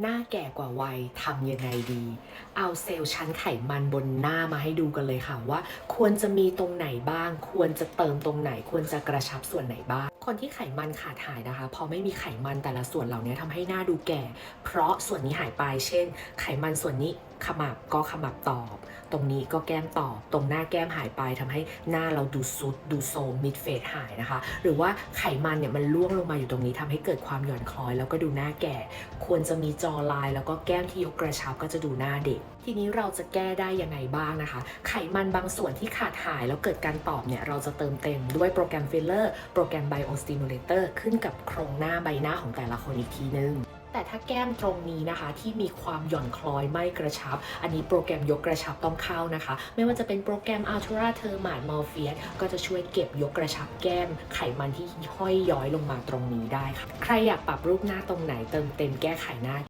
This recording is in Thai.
หน้าแก่กว่าวัยทำยังไงดี เอาเซลล์ชั้นไขมันบนหน้ามาให้ดูกันเลยค่ะว่า ควรจะมีตรงไหนบ้าง ควรจะเติมตรงไหน ควรจะกระชับส่วนไหนบ้าง คนที่ไขมันขาดหายนะคะ พอไม่มีไขมันแต่ละส่วนเหล่านี้ทำให้หน้าดูแก่ เพราะส่วนนี้หายไป เช่น ไขมันส่วนนี้ ขมับก็ขมับตอบ ตรงนี้ก็แก้มตอบ ตรงหน้าแก้มหายไปทำให้หน้าเราดูซุดดูโซมมิดเฟสหายนะคะ หรือว่าไขมันเนี่ยมันล่วงลงมาอยู่ตรงนี้ทำให้เกิดความหย่อนคล้อย แล้วก็ดูหน้าแก่ ควรจะมีจอลาย แล้วก็แก้มที่ยกกระชับก็จะดูหน้าเด็ก ทีนี้เราจะแก้ได้ยังไงบ้างนะคะ ไขมันบางส่วนที่ขาดหายแล้วเกิดการตอบเนี่ยเราจะเติมเต็มด้วยโปรแกรมฟิลเลอร์โปรแกรมไบโอสติมูเลเตอร์ขึ้นกับโครงหน้าใบหน้าของแต่ละคนอีกทีนึง แต่ถ้าแก้มตรงนี้นะคะที่มีความหย่อนคล้อยไม่กระชับ อันนี้โปรแกรมยกกระชับต้องเข้านะคะ ไม่ว่าจะเป็นโปรแกรม Ultra t h e r m a t Morpheus ก็จะช่วยเก็บยกกระชับแก้มไขมันที่ห้อยย้อยลงมาตรงนี้ได้ค่ะ ใครอยากปรับรูปหน้าตรงไหนเติมเต็มแก้ไขหน้า